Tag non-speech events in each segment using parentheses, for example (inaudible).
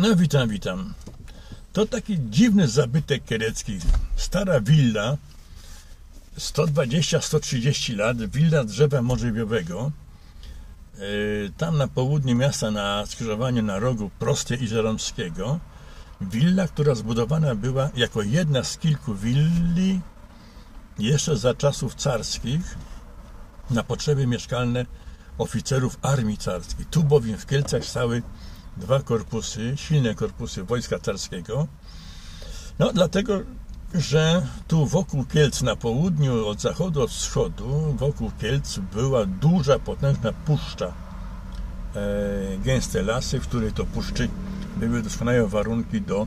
No witam, witam. To taki dziwny zabytek kielecki. Stara willa, 120-130 lat, willa drzewa morzewiowego. Yy, Tam na południe miasta, na skrzyżowaniu na rogu Prostej i Żeromskiego. Willa, która zbudowana była jako jedna z kilku willi jeszcze za czasów carskich na potrzeby mieszkalne oficerów armii carskiej. Tu bowiem w Kielcach stały dwa korpusy, silne korpusy wojska carskiego. No dlatego, że tu wokół Kielc na południu, od zachodu, od wschodu, wokół Kielc była duża, potężna puszcza. E, gęste lasy, w której to puszczy były doskonałe warunki do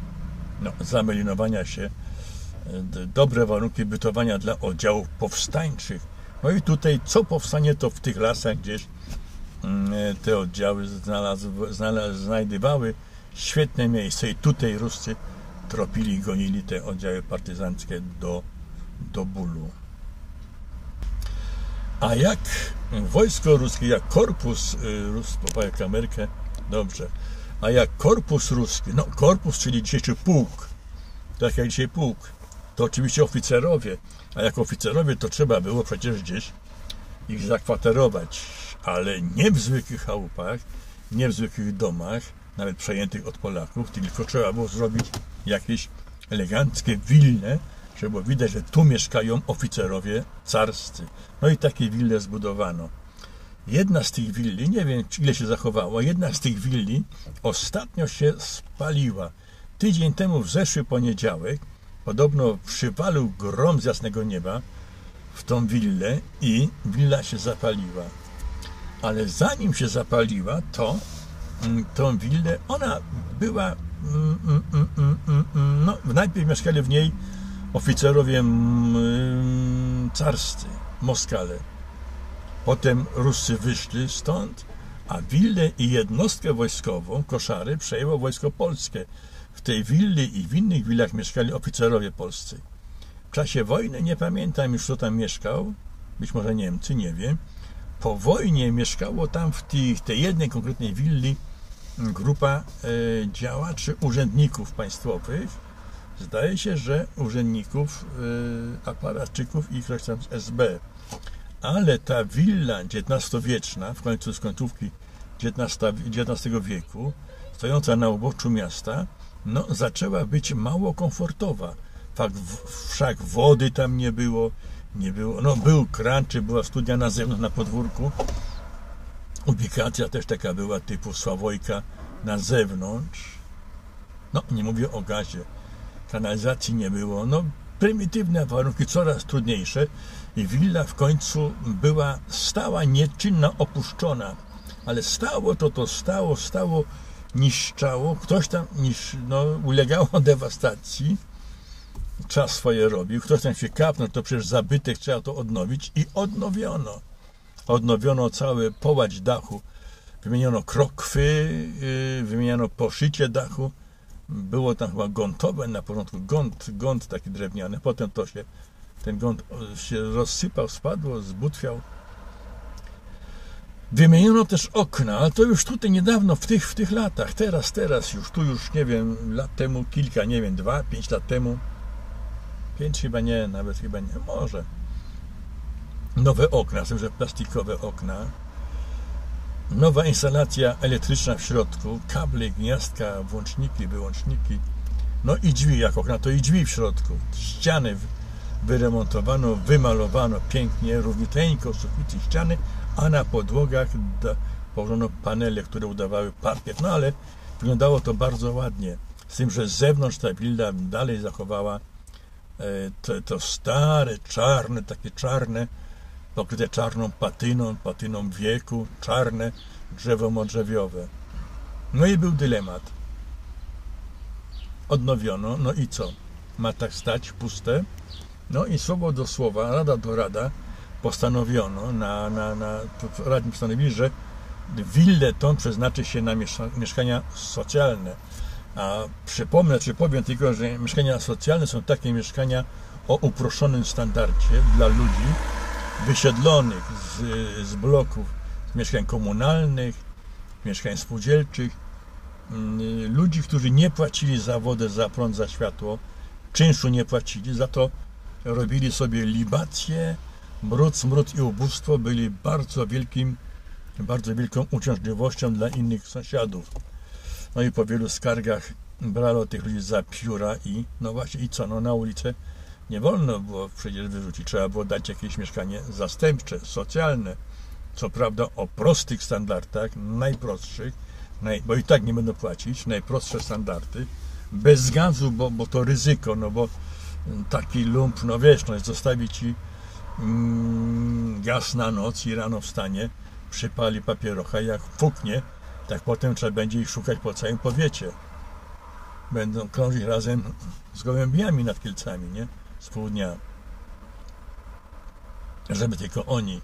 no, zamelinowania się, e, dobre warunki bytowania dla oddziałów powstańczych. No i tutaj co powstanie, to w tych lasach gdzieś te oddziały znalazł, znalazł, znajdywały świetne miejsce i tutaj Ruscy tropili, gonili te oddziały partyzanckie do, do bólu. A jak wojsko ruskie, jak korpus y, ruski, popaję kamerkę, dobrze, a jak korpus ruski, no korpus, czyli dzisiejszy pułk, tak jak dzisiaj pułk, to oczywiście oficerowie, a jak oficerowie to trzeba było przecież gdzieś ich zakwaterować, ale nie w zwykłych chałupach, nie w zwykłych domach, nawet przejętych od Polaków, tylko trzeba było zrobić jakieś eleganckie wille, żeby było widać, że tu mieszkają oficerowie carscy. No i takie wille zbudowano. Jedna z tych willi, nie wiem ile się zachowało, jedna z tych willi ostatnio się spaliła. Tydzień temu, w zeszły poniedziałek, podobno przywalił grom z jasnego nieba w tą willę i willa się zapaliła. Ale zanim się zapaliła, to mm, tą willę, ona była, mm, mm, no najpierw mieszkali w niej oficerowie carscy, Moskale. Potem Ruscy wyszli stąd, a willę i jednostkę wojskową, koszary, przejęło wojsko polskie. W tej willi i w innych willach mieszkali oficerowie polscy. W czasie wojny nie pamiętam już, kto tam mieszkał, być może Niemcy, nie wiem. Po wojnie mieszkało tam w tej, tej jednej konkretnej willi grupa e, działaczy, urzędników państwowych. Zdaje się, że urzędników, e, aparatczyków i ktoś tam z SB. Ale ta willa XIX-wieczna, w końcu z końcówki XIX, wieku, stojąca na uboczu miasta, no, zaczęła być mało komfortowa. Fakt, wszak wody tam nie było, nie było, no był kran, czy była studnia na zewnątrz, na podwórku. Ubikacja też taka była typu Sławojka na zewnątrz. No, nie mówię o gazie. Kanalizacji nie było. No, prymitywne warunki, coraz trudniejsze. I willa w końcu była stała, nieczynna, opuszczona. Ale stało to, to stało, stało, niszczało. Ktoś tam nisz, no, ulegało (laughs) dewastacji. Czas swoje robił. Ktoś tam się kapnął, to przecież zabytek trzeba to odnowić. I odnowiono. Odnowiono cały połać dachu. Wymieniono krokwy, yy, wymieniono poszycie dachu. Było tam chyba gontowe na początku, gąt, gąt taki drewniany. Potem to się, ten gąt się rozsypał, spadło, zbutwiał. Wymieniono też okna, ale to już tutaj niedawno, w tych, w tych latach, teraz, teraz już, tu już, nie wiem, lat temu, kilka, nie wiem, dwa, pięć lat temu, pięć chyba nie, nawet chyba nie, może. Nowe okna, są że plastikowe okna, nowa instalacja elektryczna w środku, kable, gniazdka, włączniki, wyłączniki, no i drzwi, jak okna, to i drzwi w środku, ściany wyremontowano, wymalowano pięknie, równiuteńko, sufity, ściany, a na podłogach położono panele, które udawały parkiet, no ale wyglądało to bardzo ładnie, z tym, że z zewnątrz ta willa dalej zachowała to, to stare, czarne, takie czarne, pokryte czarną patyną, patyną wieku, czarne drzewo modrzewiowe. No i był dylemat. Odnowiono, no i co? Ma tak stać puste? No i słowo do słowa, rada do rada postanowiono, na, na, na, radni postanowili, że willę tą przeznaczy się na mieszka- mieszkania socjalne. A przypomnę, czy powiem tylko, że mieszkania socjalne są takie mieszkania o uproszczonym standardzie dla ludzi wysiedlonych z, z bloków, z mieszkań komunalnych, mieszkań spółdzielczych mm, ludzi, którzy nie płacili za wodę, za prąd, za światło, czynszu nie płacili, za to robili sobie libacje, mród, smród i ubóstwo byli bardzo wielkim, bardzo wielką uciążliwością dla innych sąsiadów. No i po wielu skargach brano tych ludzi za pióra i no właśnie i co, no na ulicę nie wolno było przecież wyrzucić, trzeba było dać jakieś mieszkanie zastępcze, socjalne. Co prawda o prostych standardach, najprostszych, naj, bo i tak nie będą płacić, najprostsze standardy, bez gazu, bo, bo to ryzyko, no bo taki lump, no wiesz, no zostawi ci mm, gaz na noc i rano wstanie, przypali papierocha, jak fuknie, tak potem trzeba będzie ich szukać po całym powiecie. Będą krążyć razem z gołębiami nad Kielcami, nie? Z południa. Żeby tylko oni.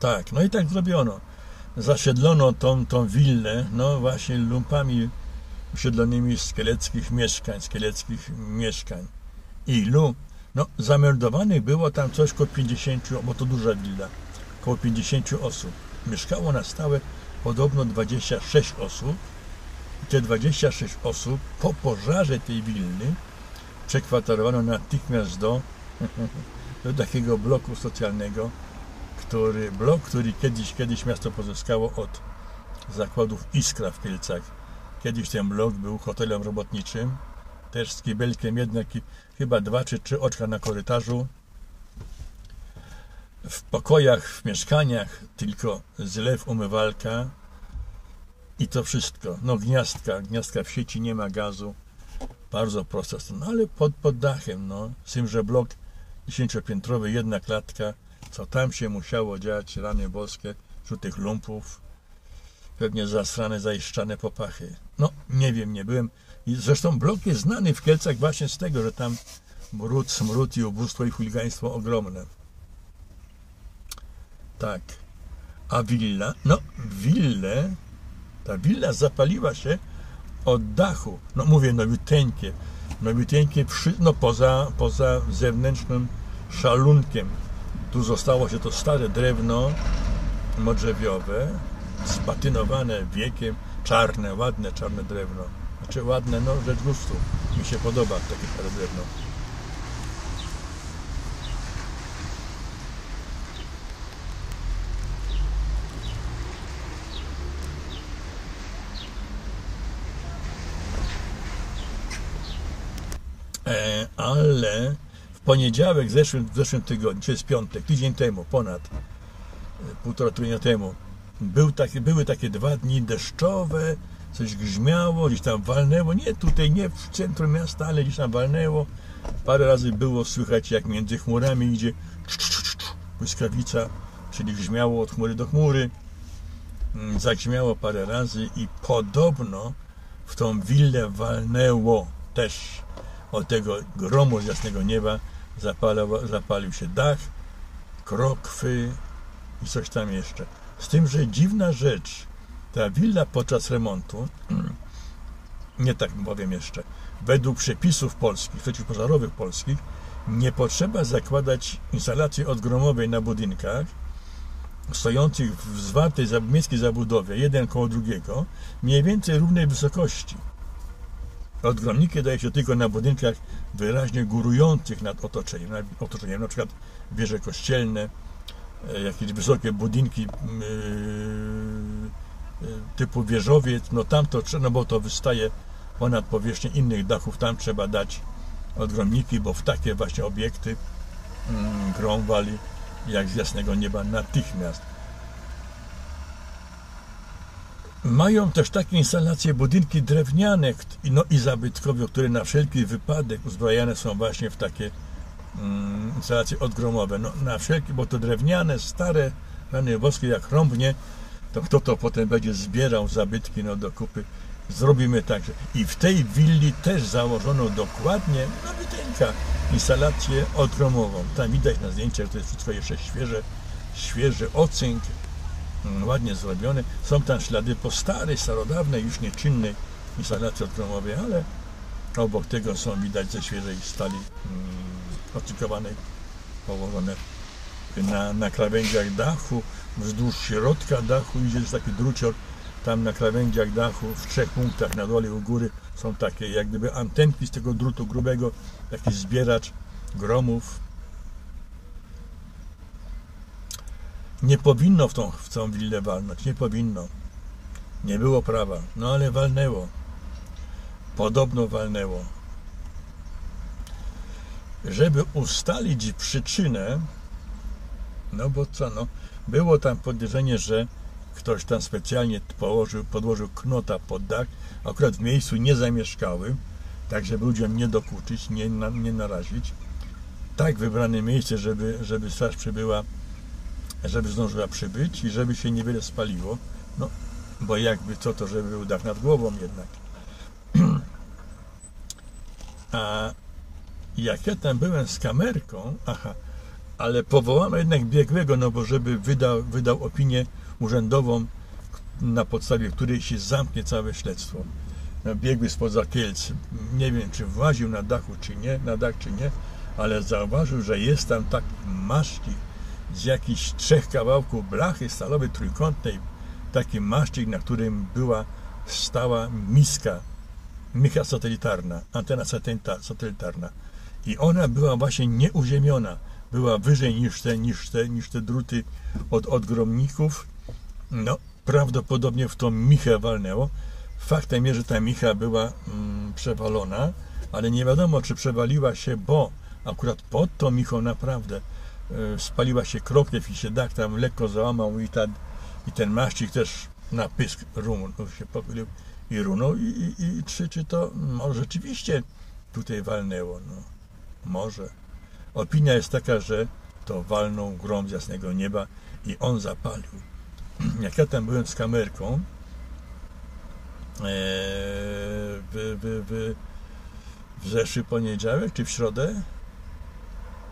Tak, no i tak zrobiono. Zasiedlono tą, tą willę, no właśnie lumpami osiedlonymi z kieleckich mieszkań, z kieleckich mieszkań. Ilu? No, zameldowanych było tam coś około 50, bo to duża willa, około 50 osób. Mieszkało na stałe podobno 26 osób. I te 26 osób po pożarze tej willy przekwaterowano natychmiast do, (laughs) do takiego bloku socjalnego, który, blok, który kiedyś, kiedyś miasto pozyskało od zakładów Iskra w Kielcach. Kiedyś ten blok był hotelem robotniczym, też z kibelkiem jednak chyba dwa czy trzy oczka na korytarzu. W pokojach, w mieszkaniach tylko zlew, umywalka i to wszystko. No gniazdka, gniazdka w sieci, nie ma gazu. Bardzo prosta strona, ale pod, pod dachem, no. Z tym, że blok dziesięciopiętrowy, jedna klatka, co tam się musiało dziać, rany boskie, wśród tych lumpów, pewnie zasrane, zaiszczane popachy. No, nie wiem, nie byłem. I zresztą blok jest znany w Kielcach właśnie z tego, że tam brud, smród i ubóstwo i chuligaństwo ogromne. Tak. A willa? No, willę, ta willa zapaliła się od dachu. No mówię, nowiuteńkie. Nowiuteńkie, przy, no poza, poza zewnętrznym szalunkiem. Tu zostało się to stare drewno modrzewiowe, spatynowane wiekiem, czarne, ładne czarne drewno. Znaczy ładne, no rzecz gustu. Mi się podoba takie stare drewno. Ale w poniedziałek, zeszłym, w zeszłym tygodniu, czy jest piątek, tydzień temu, ponad e, półtora tygodnia temu, był takie, były takie dwa dni deszczowe, coś grzmiało, gdzieś tam walnęło, nie tutaj, nie w centrum miasta, ale gdzieś tam walnęło. Parę razy było słychać, jak między chmurami idzie błyskawica, czyli grzmiało od chmury do chmury. Mm, Zagrzmiało parę razy i podobno w tą willę walnęło też od tego gromu z jasnego nieba zapalał, zapalił się dach, krokwy i coś tam jeszcze. Z tym, że dziwna rzecz, ta willa podczas remontu, nie tak powiem jeszcze, według przepisów polskich, przeciwpożarowych polskich, nie potrzeba zakładać instalacji odgromowej na budynkach stojących w zwartej miejskiej zabudowie, jeden koło drugiego, mniej więcej równej wysokości. Odgromniki daje się tylko na budynkach wyraźnie górujących nad otoczeniem, nad otoczeniem na przykład wieże kościelne, e, jakieś wysokie budynki yy, typu wieżowiec, no tam to, no bo to wystaje ponad powierzchnię innych dachów, tam trzeba dać odgromniki, bo w takie właśnie obiekty mm, grom wali jak z jasnego nieba natychmiast. Mają też takie instalacje budynki drewniane no i zabytkowe, które na wszelki wypadek uzbrojane są właśnie w takie mm, instalacje odgromowe. No, na wszelki, bo to drewniane, stare, rany boskie jak rąbnie, to kto to potem będzie zbierał zabytki no, do kupy. Zrobimy tak. I w tej willi też założono dokładnie nowiuteńka instalację odgromową. Tam widać na zdjęciach, to jest wszystko jeszcze świeże, świeży ocynk, ładnie zrobione. Są tam ślady po starej, starodawnej, już nieczynnej instalacji odgromowej, ale obok tego są widać ze świeżej stali mm, ocynkowanej położone na, na krawędziach dachu, wzdłuż środka dachu idzie taki drucior, tam na krawędziach dachu, w trzech punktach na dole u góry są takie jak gdyby antenki z tego drutu grubego, taki zbieracz gromów. Nie powinno w tą, w tą willę walnąć, nie powinno. Nie było prawa, no ale walnęło. Podobno walnęło. Żeby ustalić przyczynę, no bo co, no, było tam podejrzenie, że ktoś tam specjalnie położył, podłożył knota pod dach, akurat w miejscu nie zamieszkały, tak żeby ludziom nie dokuczyć, nie, nie narazić. Tak wybrane miejsce, żeby, żeby straż przybyła, żeby zdążyła przybyć i żeby się niewiele spaliło. No, bo jakby co to, żeby był dach nad głową jednak. (clears throat) A jak ja tam byłem z kamerką, aha, ale powołano jednak biegłego, no bo żeby wydał, wydał opinię urzędową, na podstawie której się zamknie całe śledztwo. No, biegły spoza Kielc, nie wiem czy właził na dachu czy nie, na dach czy nie, ale zauważył, że jest tam tak maszcik z jakichś trzech kawałków blachy stalowej trójkątnej, taki maszcik, na którym była stała miska, micha satelitarna, antena satelitarna. I ona była właśnie nieuziemiona była wyżej niż te, niż te, niż te druty od odgromników. No, prawdopodobnie w tą michę walnęło. Faktem jest, że ta micha była mm, przewalona, ale nie wiadomo, czy przewaliła się, bo akurat pod tą michą naprawdę spaliła się kropiew i się dach tam lekko załamał i, ta, i ten maścik też na pysk runął, się pochylił i runął i, i, i to może rzeczywiście tutaj walnęło, no może. Opinia jest taka, że to walną grom z jasnego nieba i on zapalił. (clears throat) Jak ja tam byłem z kamerką e, w, w, w, w poniedziałek, czy w środę?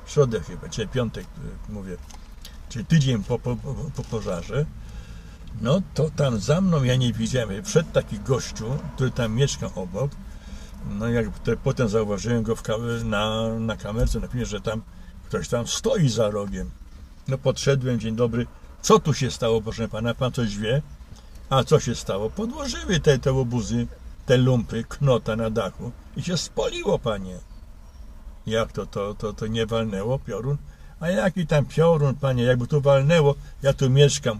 W środę chyba, czy piątek e, mówię, czyli tydzień po, po, po pożarze, no to tam za mną ja nie widziałem. Wszedł taki gościu, który tam mieszka obok, no jak te, potem zauważyłem go na, na kamerce, napisałem, że tam ktoś tam stoi za rogiem. No podszedłem, dzień dobry, co tu się stało, proszę pana, pan coś wie? A co się stało? Podłożyły te, te obuzy, te lumpy, knota na dachu i się spoliło, panie. Jak to, to, to, to nie walnęło piorun? A jaki tam piorun, panie, jakby tu walnęło, ja tu mieszkam.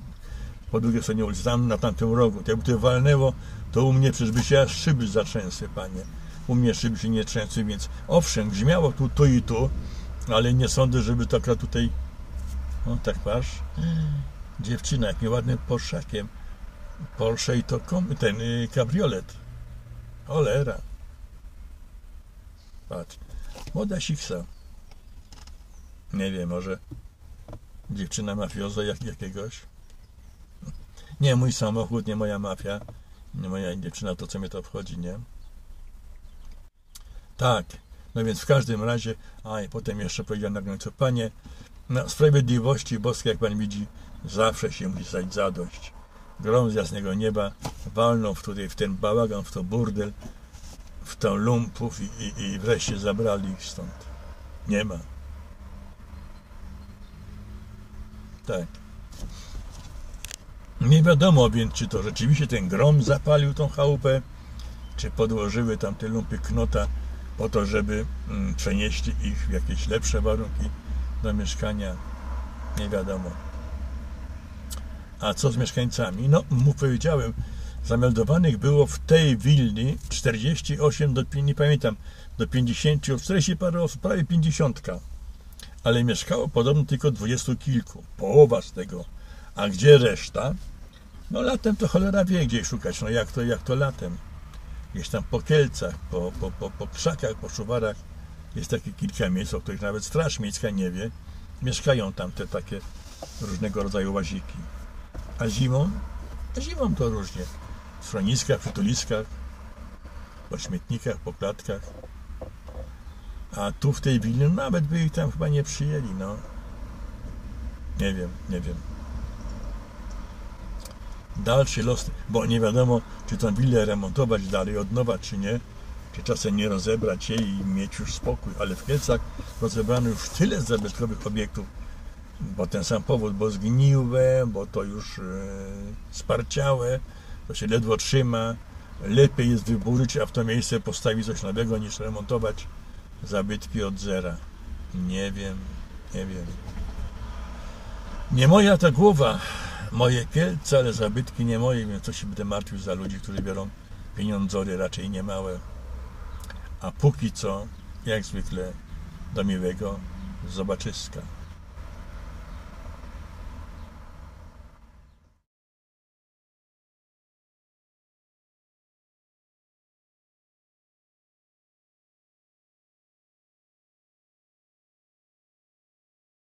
Po drugiej stronie ulicy, tam na tamtym rogu. Jakby tu walnęło, to u mnie przecież by się aż szyby zatrzęsły, panie. U mnie szyby się nie trzęsły, więc owszem, grzmiało tu, tu i tu, ale nie sądzę, żeby to akurat tutaj, no tak patrz, dziewczyna, jakim ładnym Porszakiem, Porsche i to ten y, kabriolet, cholera, patrz, młoda siksa, nie wiem, może dziewczyna mafioza jak, jakiegoś, nie mój samochód, nie moja mafia, nie moja dziewczyna, to co mnie to obchodzi, nie? Tak, no więc w każdym razie, a i potem jeszcze powiedział na końcu, Panie, na sprawiedliwości boskiej, jak Pan widzi, zawsze się musi stać zadość. Grom z jasnego nieba walnął w, tutaj, w ten bałagan, w to burdel, w tą lumpów i, i, i wreszcie zabrali ich stąd. Nie ma. Tak. Nie wiadomo więc, czy to rzeczywiście ten grom zapalił tą chałupę, czy podłożyły tam te lumpy knota po to, żeby mm, przenieśli ich w jakieś lepsze warunki do mieszkania. Nie wiadomo. A co z mieszkańcami? No, mu powiedziałem, zameldowanych było w tej willi 48 do, nie pamiętam, do 50, 40 parę osób, prawie 50. Ale mieszkało podobno tylko dwudziestu kilku, połowa z tego. A gdzie reszta? No latem to cholera wie, gdzie szukać. No jak to, jak to latem? gdzieś tam po Kielcach, po, po, po, po krzakach, po szuwarach jest takie kilka miejsc, o których nawet Straż Miejska nie wie. Mieszkają tam te takie różnego rodzaju łaziki. A zimą? A zimą to różnie. W schroniskach, przytuliskach, po śmietnikach, po klatkach. A tu w tej willi nawet by ich tam chyba nie przyjęli, no. Nie wiem, nie wiem dalszy los, bo nie wiadomo, czy tą willę remontować dalej od nowa, czy nie, czy czasem nie rozebrać jej i mieć już spokój, ale w Kielcach rozebrano już tyle zabytkowych obiektów, bo ten sam powód, bo zgniłe, bo to już e, sparciałe, to się ledwo trzyma. Lepiej jest wyburzyć, a w to miejsce postawić coś nowego, niż remontować zabytki od zera. Nie wiem, nie wiem. Nie moja ta głowa, moje Kielce, ale zabytki nie moje, więc co się będę martwił za ludzi, którzy biorą pieniądzory raczej niemałe. A póki co, jak zwykle, do miłego zobaczyska.